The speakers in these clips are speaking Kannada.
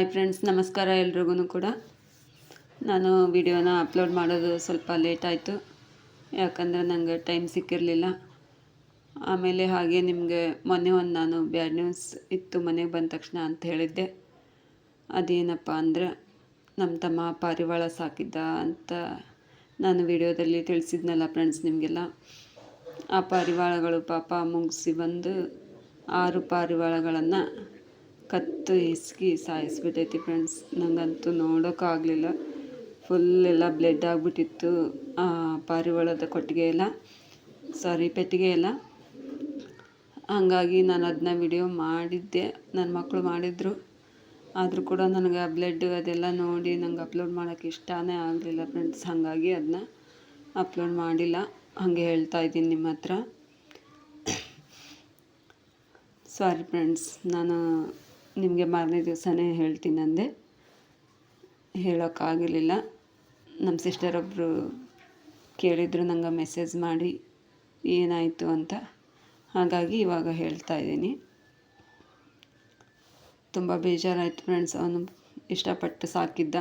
ಹಾಯ್ ಫ್ರೆಂಡ್ಸ್, ನಮಸ್ಕಾರ ಎಲ್ರಿಗೂ ಕೂಡ. ನಾನು ವಿಡಿಯೋನ ಅಪ್ಲೋಡ್ ಮಾಡೋದು ಸ್ವಲ್ಪ ಲೇಟ್ ಆಯಿತು. ಯಾಕಂದರೆ ನನಗೆ ಟೈಮ್ ಸಿಕ್ಕಿರಲಿಲ್ಲ. ಆಮೇಲೆ ಹಾಗೆ ನಿಮಗೆ ಮೊನ್ನೆ ಒಂದು ನಾನು ಬ್ಯಾಡ್ ನ್ಯೂಸ್ ಇತ್ತು ಮನೆಗೆ ಬಂದ ತಕ್ಷಣ ಅಂತ ಹೇಳಿದ್ದೆ. ಅದೇನಪ್ಪ ಅಂದರೆ ನಮ್ಮ ತಮ್ಮ ಪಾರಿವಾಳ ಸಾಕಿದ್ದ ಅಂತ ನಾನು ವಿಡಿಯೋದಲ್ಲಿ ತಿಳಿಸಿದ್ನಲ್ಲ ಫ್ರೆಂಡ್ಸ್ ನಿಮಗೆಲ್ಲ. ಆ ಪಾರಿವಾಳಗಳು ಪಾಪ ಮುಗಿಸಿ ಬಂದು ಆರು ಪಾರಿವಾಳಗಳನ್ನು ಕತ್ತು ಹಿಸ್ಕಿ ಸಾಯಿಸ್ಬಿಟ್ಟೈತಿ ಫ್ರೆಂಡ್ಸ್ ನನಗಂತೂ ನೋಡೋಕ್ಕಾಗಲಿಲ್ಲ ಫುಲ್ ಎಲ್ಲ ಬ್ಲೆಡ್ ಆಗಿಬಿಟ್ಟಿತ್ತು ಪಾರಿವಾಳದ ಕೊಟ್ಟಿಗೆ ಎಲ್ಲ ಸಾರಿ ಪೆಟ್ಟಿಗೆ ಎಲ್ಲ. ಹಾಗಾಗಿ ನಾನು ಅದನ್ನ ವಿಡಿಯೋ ಮಾಡಿದ್ದೆ. ನನ್ನ ಮಕ್ಕಳು ಮಾಡಿದ್ರು. ಆದರೂ ಕೂಡ ನನಗೆ ಆ ಬ್ಲಡ್ ಅದೆಲ್ಲ ನೋಡಿ ನಂಗೆ ಅಪ್ಲೋಡ್ ಮಾಡೋಕ್ಕೆ ಇಷ್ಟನೇ ಆಗಲಿಲ್ಲ ಫ್ರೆಂಡ್ಸ್ ಹಾಗಾಗಿ ಅದನ್ನ ಅಪ್ಲೋಡ್ ಮಾಡಿಲ್ಲ. ಹಾಗೆ ಹೇಳ್ತಾ ಇದ್ದೀನಿ ನಿಮ್ಮ ಹತ್ರ. ಸಾರಿ ಫ್ರೆಂಡ್ಸ್ ನಾನು ನಿಮಗೆ ಮಾರನೇ ದಿವಸನೇ ಹೇಳ್ತೀನಿ ಅಂದೆ. ಹೇಳೋಕ್ಕಾಗಲಿಲ್ಲ. ನಮ್ಮ ಸಿಸ್ಟರ್ ಒಬ್ಬರು ಕೇಳಿದರು ನಂಗೆ ಮೆಸೇಜ್ ಮಾಡಿ, ಏನಾಯಿತು ಅಂತ. ಹಾಗಾಗಿ ಇವಾಗ ಹೇಳ್ತಾ ಇದ್ದೀನಿ. ತುಂಬ ಬೇಜಾರಾಯಿತು ಫ್ರೆಂಡ್ಸ್ ಅವನು ಇಷ್ಟಪಟ್ಟು ಸಾಕಿದ್ದ.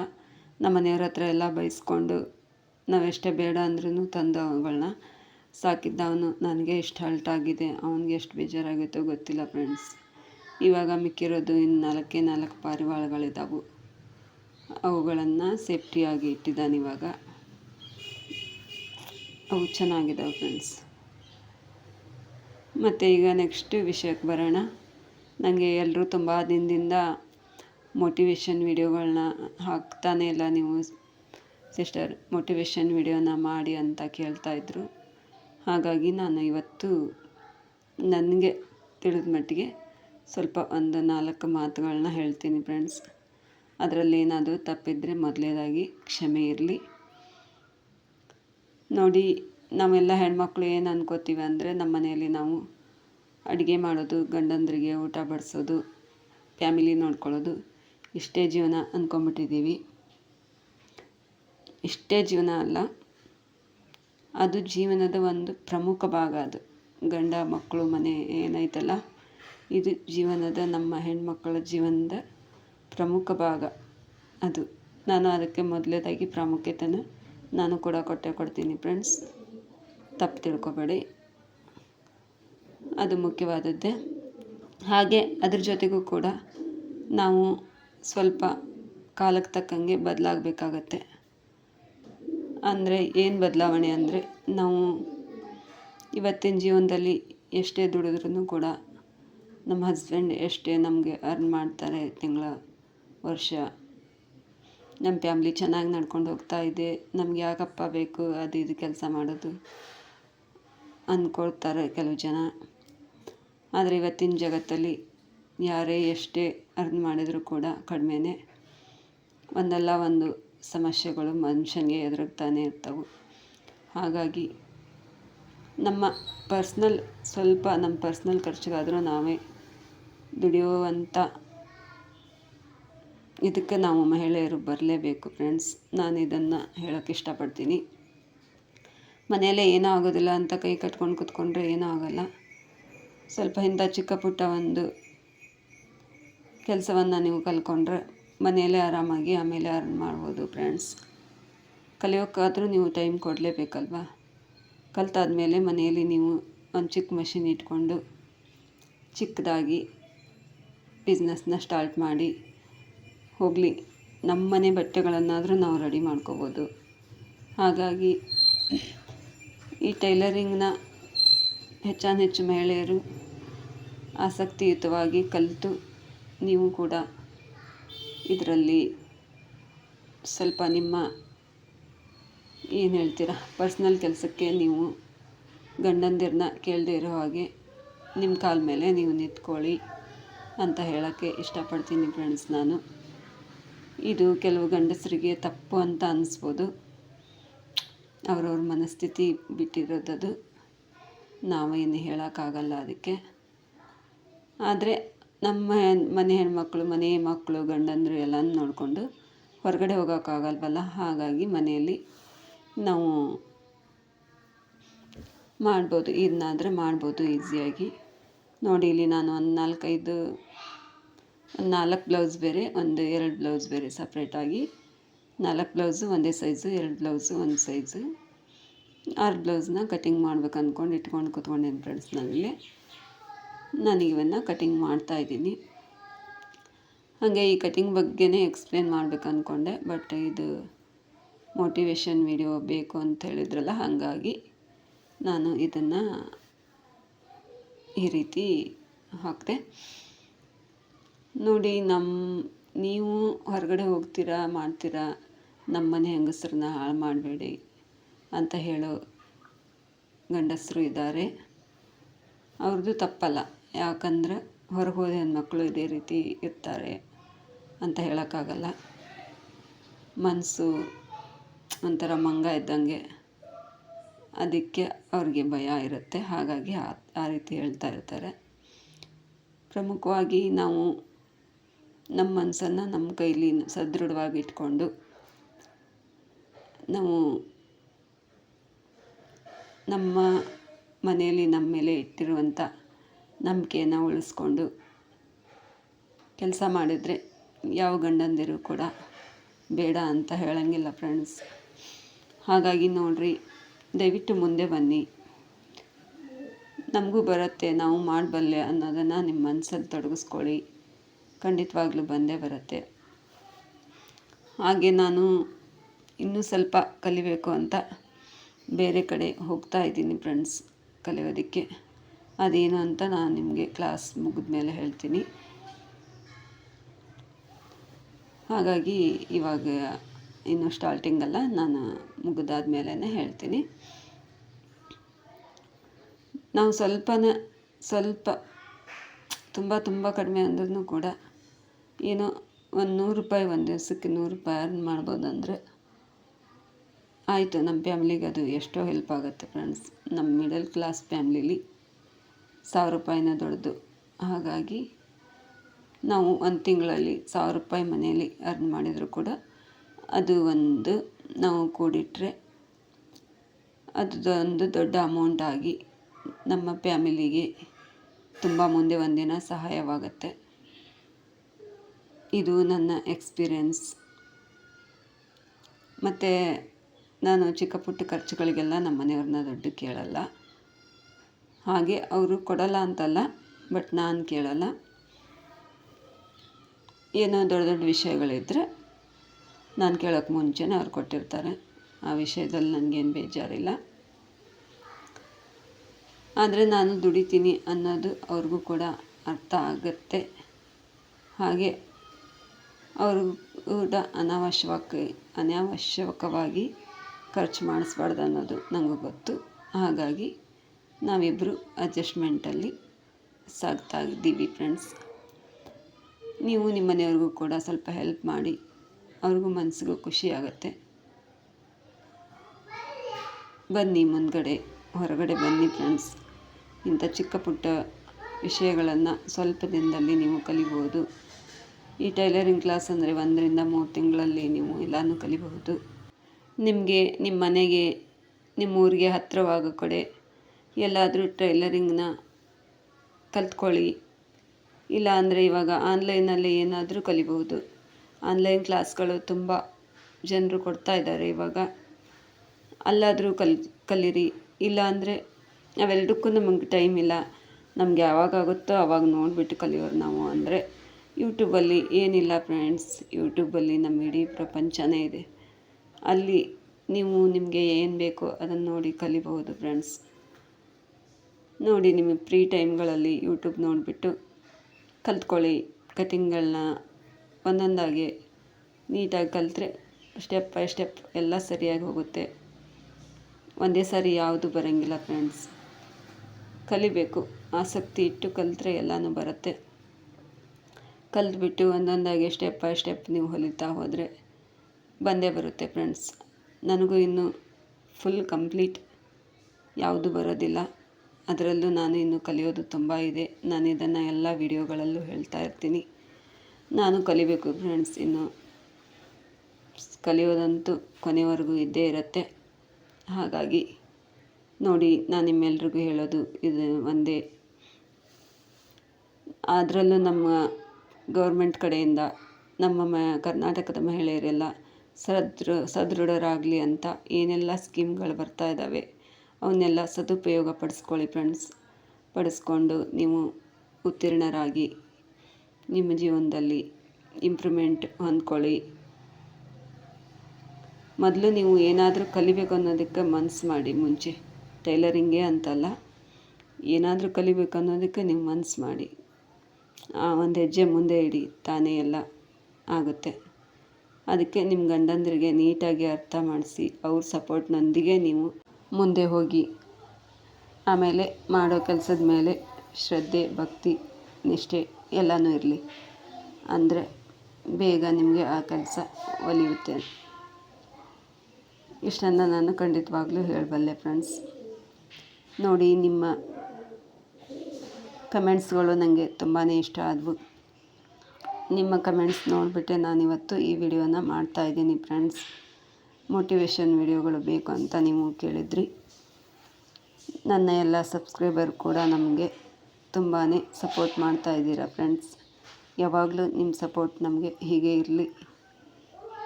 ನಮ್ಮ ಮನೆಯವ್ರ ಹತ್ರ ಎಲ್ಲ ಬೈಸ್ಕೊಂಡು ನಾವೆಷ್ಟೇ ಬೇಡ ಅಂದ್ರೂ ತಂದು ಅವುಗಳನ್ನ ಸಾಕಿದ್ದ ಅವನು. ನನಗೆ ಎಷ್ಟು ಹಲ್ಟಾಗಿದೆ ಅವನಿಗೆ ಎಷ್ಟು ಬೇಜಾರಾಗುತ್ತೋ ಗೊತ್ತಿಲ್ಲ ಫ್ರೆಂಡ್ಸ್ ಇವಾಗ ಮಿಕ್ಕಿರೋದು ಇನ್ನು ನಾಲ್ಕೇ ನಾಲ್ಕು ಪಾರಿವಾಳಗಳಿದ್ದಾವೆ ಅವುಗಳನ್ನು ಸೇಫ್ಟಿಯಾಗಿ ಇಟ್ಟಿದ್ದಾನೆ ಇವಾಗ. ಅವು ಚೆನ್ನಾಗಿದ್ದಾವೆ ಫ್ರೆಂಡ್ಸ್ ಮತ್ತು ಈಗ ನೆಕ್ಸ್ಟ್ ವಿಷಯಕ್ಕೆ ಬರೋಣ. ನನಗೆ ಎಲ್ಲರೂ ತುಂಬ ದಿನದಿಂದ ಮೋಟಿವೇಶನ್ ವಿಡಿಯೋಗಳನ್ನ ಹಾಕ್ತಾನೆ ಇಲ್ಲ ನೀವು. ಸಿಸ್ಟರ್ ಮೋಟಿವೇಶನ್ ವಿಡಿಯೋನ ಮಾಡಿ ಅಂತ ಕೇಳ್ತಾಯಿದ್ರು ಹಾಗಾಗಿ ನಾನು ಇವತ್ತು, ನನಗೆ ತಿಳಿದ ಮಟ್ಟಿಗೆ ಸ್ವಲ್ಪ ಒಂದು ನಾಲ್ಕು ಮಾತುಗಳನ್ನ ಹೇಳ್ತೀನಿ ಫ್ರೆಂಡ್ಸ್ ಅದರಲ್ಲಿ ಏನಾದರೂ ತಪ್ಪಿದ್ದರೆ ಮೊದಲೇದಾಗಿ ಕ್ಷಮೆ ಇರಲಿ. ನೋಡಿ, ನಾವೆಲ್ಲ ಹೆಣ್ಮಕ್ಳು ಏನು ಅನ್ಕೋತೀವಿ ಅಂದರೆ ನಮ್ಮ ಮನೆಯಲ್ಲಿ ನಾವು ಅಡುಗೆ ಮಾಡೋದು, ಗಂಡಂದ್ರಿಗೆ ಊಟ ಬಡಿಸೋದು, ಫ್ಯಾಮಿಲಿ ನೋಡ್ಕೊಳ್ಳೋದು, ಇಷ್ಟೇ ಜೀವನ ಅಂದ್ಕೊಂಬಿಟ್ಟಿದ್ದೀವಿ ಇಷ್ಟೇ ಜೀವನ ಅಲ್ಲ, ಅದು ಜೀವನದ ಒಂದು ಪ್ರಮುಖ ಭಾಗ ಅದು. ಗಂಡ ಮಕ್ಕಳು ಮನೆ ಏನೈತಲ್ಲ ಇದು ಜೀವನದ ನಮ್ಮ ಹೆಣ್ಮಕ್ಕಳ ಜೀವನದ ಪ್ರಮುಖ ಭಾಗ ಅದು. ನಾನು ಅದಕ್ಕೆ ಮೊದಲೇದಾಗಿ ಪ್ರಾಮುಖ್ಯತೆನ ನಾನು ಕೂಡ ಕೊಟ್ಟೆ ಕೊಡ್ತೀನಿ ಫ್ರೆಂಡ್ಸ್ ತಪ್ಪು ತಿಳ್ಕೊಬೇಡಿ. ಅದು ಮುಖ್ಯವಾದದ್ದೇ. ಹಾಗೆ ಅದ್ರ ಜೊತೆಗೂ ಕೂಡ ನಾವು ಸ್ವಲ್ಪ ಕಾಲಕ್ಕೆ ತಕ್ಕಂಗೆ ಬದಲಾಗಬೇಕಾಗತ್ತೆ. ಅಂದರೆ ಏನು ಬದಲಾವಣೆ ಅಂದರೆ ನಾವು ಇವತ್ತಿನ ಜೀವನದಲ್ಲಿ ಎಷ್ಟೇ ದುಡಿದ್ರೂ ಕೂಡ ನಮ್ಮ ಹಸ್ಬೆಂಡ್ ಎಷ್ಟೇ ನಮಗೆ ಅರ್ನ್ ಮಾಡ್ತಾರೆ ತಿಂಗಳ, ವರ್ಷ ನಮ್ಮ ಫ್ಯಾಮ್ಲಿ ಚೆನ್ನಾಗಿ ನಡ್ಕೊಂಡು ಹೋಗ್ತಾ ಇದೆ, ನಮ್ಗೆ ಯಾಕಪ್ಪ ಬೇಕು ಅದು ಇದು ಕೆಲಸ ಮಾಡೋದು ಅಂದ್ಕೊಳ್ತಾರೆ ಕೆಲವು ಜನ. ಆದರೆ ಇವತ್ತಿನ ಜಗತ್ತಲ್ಲಿ ಯಾರೇ ಎಷ್ಟೇ ಅರ್ನ್ ಮಾಡಿದರೂ ಕೂಡ ಕಡಿಮೆನೇ ಒಂದಲ್ಲ ಒಂದು ಸಮಸ್ಯೆಗಳು ಮನುಷ್ಯನಿಗೆ ಎದುರುಗ್ತಾನೆ ಇರ್ತವೆ. ಹಾಗಾಗಿ ನಮ್ಮ ಪರ್ಸ್ನಲ್ ಸ್ವಲ್ಪ ನಮ್ಮ ಪರ್ಸ್ನಲ್ ಖರ್ಚಿಗಾದರೂ ನಾವೇ ದುಡಿಯುವಂಥ ಇದಕ್ಕೆ ನಾವು ಮಹಿಳೆಯರು ಬರಲೇಬೇಕು ಫ್ರೆಂಡ್ಸ್. ನಾನು ಇದನ್ನು ಹೇಳೋಕ್ಕೆ ಇಷ್ಟಪಡ್ತೀನಿ. ಮನೆಯಲ್ಲೇ ಏನೂ ಆಗೋದಿಲ್ಲ ಅಂತ ಕೈ ಕಟ್ಕೊಂಡು ಕುತ್ಕೊಂಡ್ರೆ ಏನೂ ಆಗೋಲ್ಲ. ಸ್ವಲ್ಪ ಇಂಥ ಚಿಕ್ಕ ಪುಟ್ಟ ಒಂದು ಕೆಲಸವನ್ನು ನೀವು ಕಲ್ತ್ಕೊಂಡ್ರೆ ಮನೆಯಲ್ಲೇ ಆರಾಮಾಗಿ ಆಮೇಲೆ ಅರ್ನ್ ಮಾಡ್ಬೋದು ಫ್ರೆಂಡ್ಸ್. ಕಲಿಯೋಕ್ಕಾದರೂ ನೀವು ಟೈಮ್ ಕೊಡಲೇಬೇಕಲ್ವಾ? ಕಲ್ತಾದ್ಮೇಲೆ ಮನೆಯಲ್ಲಿ ನೀವು ಒಂದು ಚಿಕ್ಕ ಮಷಿನ್ ಇಟ್ಕೊಂಡು ಚಿಕ್ಕದಾಗಿ ಬಿಸ್ನೆಸ್ನ ಸ್ಟಾರ್ಟ್ ಮಾಡಿ ಹೋಗಲಿ, ನಮ್ಮ ಮನೆ ಬಟ್ಟೆಗಳನ್ನಾದರೂ ನಾವು ರೆಡಿ ಮಾಡ್ಕೋಬೋದು. ಹಾಗಾಗಿ ಈ ಟೈಲರಿಂಗ್ನ ಹೆಚ್ಚಾನೆಚ್ಚು ಮಹಿಳೆಯರು ಆಸಕ್ತಿಯುತವಾಗಿ ಕಲಿತು ನೀವು ಕೂಡ ಇದರಲ್ಲಿ ಸ್ವಲ್ಪ ನಿಮ್ಮ ಏನು ಹೇಳ್ತೀರಾ, ಪರ್ಸ್ನಲ್ ಕೆಲಸಕ್ಕೆ ನೀವು ಗಂಡಂದಿರನ್ನ ಕೇಳದೇ ಇರೋ ಹಾಗೆ ನಿಮ್ಮ ಕಾಲ ಮೇಲೆ ನೀವು ನಿಂತ್ಕೊಳ್ಳಿ. ಅಂತ ಹೇಳೋಕ್ಕೆ ಇಷ್ಟಪಡ್ತೀನಿ ಫ್ರೆಂಡ್ಸ್ ನಾನು. ಇದು ಕೆಲವು ಗಂಡಸರಿಗೆ ತಪ್ಪು ಅಂತ ಅನ್ನಿಸ್ಬೋದು ಅವ್ರವ್ರ ಮನಸ್ಥಿತಿ ಬಿಟ್ಟಿರೋದದು. ನಾವೇನು ಹೇಳೋಕ್ಕಾಗಲ್ಲ ಅದಕ್ಕೆ. ಆದರೆ ನಮ್ಮ ಮನೆ ಹೆಣ್ಮಕ್ಳು, ಮನೆ ಮಕ್ಕಳು ಗಂಡಂದರು ಎಲ್ಲನೂ ನೋಡಿಕೊಂಡು ಹೊರಗಡೆ ಹೋಗೋಕ್ಕಾಗಲ್ವಲ್ಲ? ಹಾಗಾಗಿ ಮನೆಯಲ್ಲಿ ನಾವು ಮಾಡ್ಬೋದು. ಇದನ್ನಾದರೆ ಮಾಡ್ಬೋದು ಈಸಿಯಾಗಿ ನೋಡಿ, ಇಲ್ಲಿ ನಾನು ಒಂದು ನಾಲ್ಕೈದು ನಾಲ್ಕು ಬ್ಲೌಸ್ ಬೇರೆ, ಒಂದು ಎರಡು ಬ್ಲೌಸ್ ಬೇರೆ ಸಪ್ರೇಟಾಗಿ ನಾಲ್ಕು ಬ್ಲೌಸು ಒಂದೇ ಸೈಜು ಎರಡು ಬ್ಲೌಸು ಒಂದು ಸೈಜು ಆರು ಬ್ಲೌಸ್ನ ಕಟಿಂಗ್ ಮಾಡ್ಬೇಕು ಅಂದ್ಕೊಂಡು ಇಟ್ಕೊಂಡು ಕೂತ್ಕೊಂಡೇನು ಫ್ರೆಂಡ್ಸ್ ನಾನಿಲ್ಲಿ ನಾನು ಇವನ್ನು ಕಟಿಂಗ್ ಮಾಡ್ತಾಯಿದ್ದೀನಿ ಹಾಗೆ ಈ ಕಟಿಂಗ್ ಬಗ್ಗೆನೇ ಎಕ್ಸ್ಪ್ಲೇನ್ ಮಾಡ್ಬೇಕು ಅಂದ್ಕೊಂಡೆ ಬಟ್ ಇದು ಮೋಟಿವೇಶನ್ ವಿಡಿಯೋ ಬೇಕು ಅಂತ ಹೇಳಿದ್ರಲ್ಲ, ಹಾಗಾಗಿ ನಾನು ಇದನ್ನು ಈ ರೀತಿ ಹಾಕಿದೆ. ನೋಡಿ ನಮ್ಮ ನೀವು ಹೊರಗಡೆ ಹೋಗ್ತೀರಾ, ಮಾಡ್ತೀರಾ ನಮ್ಮ ಮನೆ ಹೆಂಗಸ್ರನ್ನ ಹಾಳು ಮಾಡಬೇಡಿ ಅಂತ ಹೇಳೋ ಗಂಡಸರು ಇದ್ದಾರೆ. ಅವ್ರದ್ದು ತಪ್ಪಲ್ಲ. ಯಾಕಂದ್ರೆ ಹೊರಗೆ ಹೋದ ಹೆಣ್ಮಕ್ಳು ಇದೇ ರೀತಿ ಇರ್ತಾರೆ ಅಂತ ಹೇಳೋಕ್ಕಾಗಲ್ಲ. ಮನಸ್ಸು ಒಂಥರ ಮಂಗ ಇದ್ದಂಗೆ ಅದಕ್ಕೆ ಅವ್ರಿಗೆ ಭಯ ಇರುತ್ತೆ. ಹಾಗಾಗಿ ಆ ಆ ರೀತಿ ಹೇಳ್ತಾ ಇರ್ತಾರೆ. ಪ್ರಮುಖವಾಗಿ ನಾವು ನಮ್ಮ ಮನಸ್ಸನ್ನು ನಮ್ಮ ಕೈಲಿ ಸದೃಢವಾಗಿ ಇಟ್ಕೊಂಡು ನಾವು ನಮ್ಮ ಮನೆಯಲ್ಲಿ ನಮ್ಮ ಮೇಲೆ ಇಟ್ಟಿರುವಂಥ ನಂಬಿಕೆಯನ್ನು ಉಳಿಸ್ಕೊಂಡು ಕೆಲಸ ಮಾಡಿದರೆ ಯಾವ ಗಂಡಂದಿರು ಕೂಡ ಬೇಡ ಅಂತ ಹೇಳಂಗಿಲ್ಲ ಫ್ರೆಂಡ್ಸ್ ಹಾಗಾಗಿ ನೋಡ್ರಿ, ದಯವಿಟ್ಟು ಮುಂದೆ ಬನ್ನಿ. ನಮಗೂ ಬರುತ್ತೆ, ನಾವು ಮಾಡಬಲ್ಲೆ ಅನ್ನೋದನ್ನು ನಿಮ್ಮ ಮನಸ್ಸಲ್ಲಿ ತೊಡಗಿಸ್ಕೊಳ್ಳಿ. ಖಂಡಿತವಾಗ್ಲೂ ಬಂದೇ ಬರುತ್ತೆ. ಹಾಗೆ ನಾನು ಇನ್ನೂ ಸ್ವಲ್ಪ ಕಲಿಬೇಕು ಅಂತ ಬೇರೆ ಕಡೆ ಹೋಗ್ತಾ ಇದ್ದೀನಿ ಫ್ರೆಂಡ್ಸ್ ಕಲಿಯೋದಕ್ಕೆ. ಅದೇನು ಅಂತ ನಾನು ನಿಮಗೆ ಕ್ಲಾಸ್ ಮುಗಿದ ಮೇಲೆ ಹೇಳ್ತೀನಿ. ಹಾಗಾಗಿ ಇವಾಗ ಇನ್ನು ಸ್ಟಾರ್ಟಿಂಗಲ್ಲ ನಾನು ಮುಗಿದಾದ ಮೇಲೇ ಹೇಳ್ತೀನಿ. ನಾವು ಸ್ವಲ್ಪನೇ ಸ್ವಲ್ಪ, ತುಂಬ ತುಂಬ ಕಡಿಮೆ ಅಂದ್ರೂ ಕೂಡ ಏನೋ ಒಂದು ನೂರು ರೂಪಾಯಿ ಒಂದು ದಿವಸಕ್ಕೆ ನೂರು ರೂಪಾಯಿ ಅರ್ನ್ ಮಾಡ್ಬೋದಂದರೆ ಆಯಿತು ನಮ್ಮ ಫ್ಯಾಮ್ಲಿಗೆ ಅದು ಎಷ್ಟೋ ಹೆಲ್ಪ್ ಆಗುತ್ತೆ ಫ್ರೆಂಡ್ಸ್ ನಮ್ಮ ಮಿಡಲ್ ಕ್ಲಾಸ್ ಫ್ಯಾಮ್ಲಿಲಿ ಸಾವಿರ ರೂಪಾಯಿನ ದೊಡ್ಡದು. ಹಾಗಾಗಿ ನಾವು ಒಂದು ತಿಂಗಳಲ್ಲಿ ಸಾವಿರ ರೂಪಾಯಿ ಮನೆಯಲ್ಲಿ ಅರ್ನ್ ಮಾಡಿದರೂ ಕೂಡ ಅದು ಒಂದು ನಾವು ಕೂಡಿಟ್ಟರೆ ಅದೊಂದು ದೊಡ್ಡ ಅಮೌಂಟ್ ಆಗಿ ನಮ್ಮ ಫ್ಯಾಮಿಲಿಗೆ ತುಂಬ ಮುಂದೆ ಒಂದಿನ ಸಹಾಯವಾಗುತ್ತೆ. ಇದು ನನ್ನ ಎಕ್ಸ್ಪೀರಿಯನ್ಸ್. ಮತ್ತು ನಾನು ಚಿಕ್ಕ ಪುಟ್ಟ ಖರ್ಚುಗಳಿಗೆಲ್ಲ ನಮ್ಮ ಮನೆಯವ್ರನ್ನ ದುಡ್ಡು ಕೇಳಲ್ಲ. ಹಾಗೆ ಅವರು ಕೊಡಲ್ಲ ಅಂತಲ್ಲ ಬಟ್ ನಾನು ಕೇಳಲ್ಲ. ಏನೋ ದೊಡ್ಡ ದೊಡ್ಡ ವಿಷಯಗಳಿದ್ದರೆ ನಾನು ಕೇಳೋಕ್ಕೆ ಮುಂಚೆನೇ ಅವ್ರು ಕೊಟ್ಟಿರ್ತಾರೆ. ಆ ವಿಷಯದಲ್ಲಿ ನನಗೇನು ಬೇಜಾರಿಲ್ಲ. ಆದರೆ ನಾನು ದುಡಿತೀನಿ ಅನ್ನೋದು ಅವ್ರಿಗೂ ಕೂಡ ಅರ್ಥ ಆಗುತ್ತೆ. ಹಾಗೆ ಅವರು ಕೂಡ ಅನಾವಶ್ಯಕ ಅನಾವಶ್ಯಕವಾಗಿ ಖರ್ಚು ಮಾಡಿಸ್ಬಾರ್ದು ಅನ್ನೋದು ನನಗೂ ಗೊತ್ತು. ಹಾಗಾಗಿ ನಾವಿಬ್ಬರು ಅಡ್ಜಸ್ಟ್ಮೆಂಟಲ್ಲಿ ಸಾಗ್ತಾ ಇದ್ದೀವಿ ಫ್ರೆಂಡ್ಸ್ ನೀವು ನಿಮ್ಮ ಮನೆಯವ್ರಿಗೂ ಕೂಡ ಸ್ವಲ್ಪ ಹೆಲ್ಪ್ ಮಾಡಿ, ಅವ್ರಿಗೂ ಮನಸ್ಸಿಗೂ ಖುಷಿ ಆಗುತ್ತೆ. ಬನ್ನಿ ಮುಂದ್ಗಡೆ, ಹೊರಗಡೆ ಬನ್ನಿ ಫ್ರೆಂಡ್ಸ್ ಇಂಥ ಚಿಕ್ಕ ಪುಟ್ಟ ವಿಷಯಗಳನ್ನು ಸ್ವಲ್ಪ ದಿನದಲ್ಲಿ ನೀವು ಕಲಿಬೋದು. ಈ ಟೈಲರಿಂಗ್ ಕ್ಲಾಸ್ ಅಂದರೆ ಒಂದರಿಂದ ಮೂರು ತಿಂಗಳಲ್ಲಿ ನೀವು ಎಲ್ಲನೂ ಕಲಿಬಹುದು. ನಿಮಗೆ ನಿಮ್ಮ ಮನೆಗೆ ನಿಮ್ಮ ಊರಿಗೆ ಹತ್ತಿರವಾಗೋ ಕಡೆ ಎಲ್ಲಾದರೂ ಟೈಲರಿಂಗ್ನ ಕಲ್ತ್ಕೊಳ್ಳಿ. ಇಲ್ಲ ಅಂದರೆ ಇವಾಗ ಆನ್ಲೈನಲ್ಲಿ ಏನಾದರೂ ಕಲಿಬಹುದು. ಆನ್ಲೈನ್ ಕ್ಲಾಸ್ಗಳು ತುಂಬ ಜನರು ಕೊಡ್ತಾ ಇದ್ದಾರೆ ಇವಾಗ. ಅಲ್ಲಾದರೂ ಕಲ್, ಕಲೀರಿ. ಇಲ್ಲ ಅಂದರೆ ಅವೆರಡಕ್ಕೂ ನಮಗೆ ಟೈಮ್ ಇಲ್ಲ. ನಮ್ಗೆ ಯಾವಾಗ ಆಗುತ್ತೋ ಆವಾಗ ನೋಡಿಬಿಟ್ಟು ಕಲಿಯೋರು ನಾವು ಅಂದರೆ ಯೂಟ್ಯೂಬಲ್ಲಿ ಏನಿಲ್ಲ ಫ್ರೆಂಡ್ಸ್, ಯೂಟ್ಯೂಬಲ್ಲಿ ನಮ್ಮ ಇಡೀ ಪ್ರಪಂಚನೇ ಇದೆ. ಅಲ್ಲಿ ನೀವು ನಿಮಗೆ ಏನು ಬೇಕೋ ಅದನ್ನು ನೋಡಿ ಕಲಿಬಹುದು ಫ್ರೆಂಡ್ಸ್. ನೋಡಿ ನಿಮಗೆ ಫ್ರೀ ಟೈಮ್ಗಳಲ್ಲಿ ಯೂಟ್ಯೂಬ್ ನೋಡಿಬಿಟ್ಟು ಕಲ್ತ್ಕೊಳ್ಳಿ. ಕಟಿಂಗ್ಗಳನ್ನ ಒಂದೊಂದಾಗಿ ನೀಟಾಗಿ ಕಲಿತ್ರೆ ಸ್ಟೆಪ್ ಬೈ ಸ್ಟೆಪ್ ಎಲ್ಲ ಸರಿಯಾಗಿ ಹೋಗುತ್ತೆ. ಒಂದೇ ಸಾರಿ ಯಾವುದು ಬರೋಂಗಿಲ್ಲ ಫ್ರೆಂಡ್ಸ್. ಕಲಿಬೇಕು. ಆಸಕ್ತಿ ಇಟ್ಟು ಕಲಿತ್ರೆ ಎಲ್ಲನೂ ಬರುತ್ತೆ. ಕಲಿತ್ಬಿಟ್ಟು ಒಂದೊಂದಾಗಿ ಸ್ಟೆಪ್ ಬೈ ಸ್ಟೆಪ್ ನೀವು ಹೊಲಿತಾ ಹೋದರೆ ಬಂದೇ ಬರುತ್ತೆ ಫ್ರೆಂಡ್ಸ್ ನನಗೂ ಇನ್ನೂ ಫುಲ್ ಕಂಪ್ಲೀಟ್ ಯಾವುದು ಬರೋದಿಲ್ಲ. ಅದರಲ್ಲೂ ನಾನು ಇನ್ನೂ ಕಲಿಯೋದು ತುಂಬ ಇದೆ. ನಾನು ಇದನ್ನು ಎಲ್ಲ ವಿಡಿಯೋಗಳಲ್ಲೂ ಹೇಳ್ತಾ ಇರ್ತೀನಿ. ನಾನು ಕಲಿಬೇಕು ಫ್ರೆಂಡ್ಸ್ ಇನ್ನು. ಕಲಿಯೋದಂತೂ ಕೊನೆವರೆಗೂ ಇದ್ದೇ ಇರುತ್ತೆ. ಹಾಗಾಗಿ ನೋಡಿ, ನಾನು ನಿಮ್ಮೆಲ್ರಿಗೂ ಹೇಳೋದು ಇದು ಒಂದೇ. ಅದರಲ್ಲೂ ನಮ್ಮ ಗೌರ್ಮೆಂಟ್ ಕಡೆಯಿಂದ ನಮ್ಮ ಮ, ಕರ್ನಾಟಕದ ಮಹಿಳೆಯರೆಲ್ಲ ಸದೃ, ಸದೃಢರಾಗಲಿ ಅಂತ ಏನೆಲ್ಲ ಸ್ಕೀಮ್ಗಳು ಬರ್ತಾ ಇದ್ದಾವೆ, ಅವನ್ನೆಲ್ಲ ಸದುಪಯೋಗ ಪಡಿಸ್ಕೊಳ್ಳಿ ಫ್ರೆಂಡ್ಸ್. ಪಡಿಸ್ಕೊಂಡು ನೀವು ಉತ್ತೀರ್ಣರಾಗಿ ನಿಮ್ಮ ಜೀವನದಲ್ಲಿ ಇಂಪ್ರೂವ್ಮೆಂಟ್ ಹೊಂದ್ಕೊಳ್ಳಿ. ಮೊದಲು ನೀವು ಏನಾದರೂ ಕಲಿಬೇಕು ಅನ್ನೋದಕ್ಕೆ ಮನಸ್ಸು ಮಾಡಿ ಮುಂಚೆ. ಟೈಲರಿಂಗೇ ಅಂತಲ್ಲ, ಏನಾದರೂ ಕಲಿಬೇಕು ಅನ್ನೋದಕ್ಕೆ ನೀವು ಮನಸ್ಸು ಮಾಡಿ. ಒಂದು ಹೆಜ್ಜೆ ಮುಂದೆ ಇಡಿ ತಾನೇ ಎಲ್ಲ ಆಗುತ್ತೆ. ಅದಕ್ಕೆ ನಿಮ್ಮ ಗಂಡಂದರಿಗೆ ನೀಟಾಗಿ ಅರ್ಥ ಮಾಡಿಸಿ, ಅವ್ರ ಸಪೋರ್ಟ್ನೊಂದಿಗೆ ನೀವು ಮುಂದೆ ಹೋಗಿ. ಆಮೇಲೆ ಮಾಡೋ ಕೆಲಸದ ಮೇಲೆ ಶ್ರದ್ಧೆ, ಭಕ್ತಿ, ನಿಷ್ಠೆ ಎಲ್ಲನೂ ಇರಲಿ. ಅಂದರೆ ಬೇಗ ನಿಮಗೆ ಆ ಕೆಲಸ ಒಲಿಯುತ್ತೆ. ಇಷ್ಟನ್ನು ನಾನು ಖಂಡಿತವಾಗ್ಲೂ ಹೇಳಬಲ್ಲೆ ಫ್ರೆಂಡ್ಸ್ ನೋಡಿ, ನಿಮ್ಮ ಕಮೆಂಟ್ಸ್ಗಳು ನನಗೆ ತುಂಬಾ ಇಷ್ಟ ಆದವು. ನಿಮ್ಮ ಕಮೆಂಟ್ಸ್ ನೋಡಿಬಿಟ್ಟೆ ನಾನು ಇವತ್ತು ಈ ವಿಡಿಯೋನ ಮಾಡ್ತಾಯಿದ್ದೀನಿ ಫ್ರೆಂಡ್ಸ್. ಮೋಟಿವೇಶನ್ ವಿಡಿಯೋಗಳು ಬೇಕು ಅಂತ ನೀವು ಕೇಳಿದ್ರಿ. ನನ್ನ ಎಲ್ಲ ಸಬ್ಸ್ಕ್ರೈಬರ್ ಕೂಡ ನಮಗೆ ತುಂಬಾ ಸಪೋರ್ಟ್ ಮಾಡ್ತಾ ಇದ್ದೀರಾ ಫ್ರೆಂಡ್ಸ್. ಯಾವಾಗಲೂ ನಿಮ್ಮ ಸಪೋರ್ಟ್ ನಮಗೆ ಹೀಗೆ ಇರಲಿ.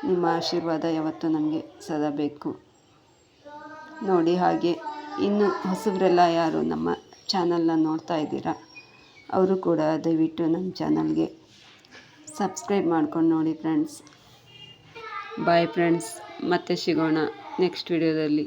ನಿಮ್ಮ ಆಶೀರ್ವಾದ ಯಾವತ್ತೂ ನಮಗೆ ಸದಾ ಬೇಕು. ನೋಡಿ ಹಾಗೆ ಇನ್ನು ಹೊಸಬರೆಲ್ಲ ಯಾರು ನಮ್ಮ ಚಾನಲ್ನ ನೋಡ್ತಾ ಇದ್ದೀರಾ? ಅವರು ಕೂಡ ದಯವಿಟ್ಟು ನಮ್ಮ ಚಾನಲ್ಗೆ ಸಬ್ಸ್ಕ್ರೈಬ್ ಮಾಡ್ಕೊಂಡು ನೋಡಿ ಫ್ರೆಂಡ್ಸ್. ಬಾಯ್ ಫ್ರೆಂಡ್ಸ್ ಮತ್ತೆ ಸಿಗೋಣ ನೆಕ್ಸ್ಟ್ ವಿಡಿಯೋದಲ್ಲಿ.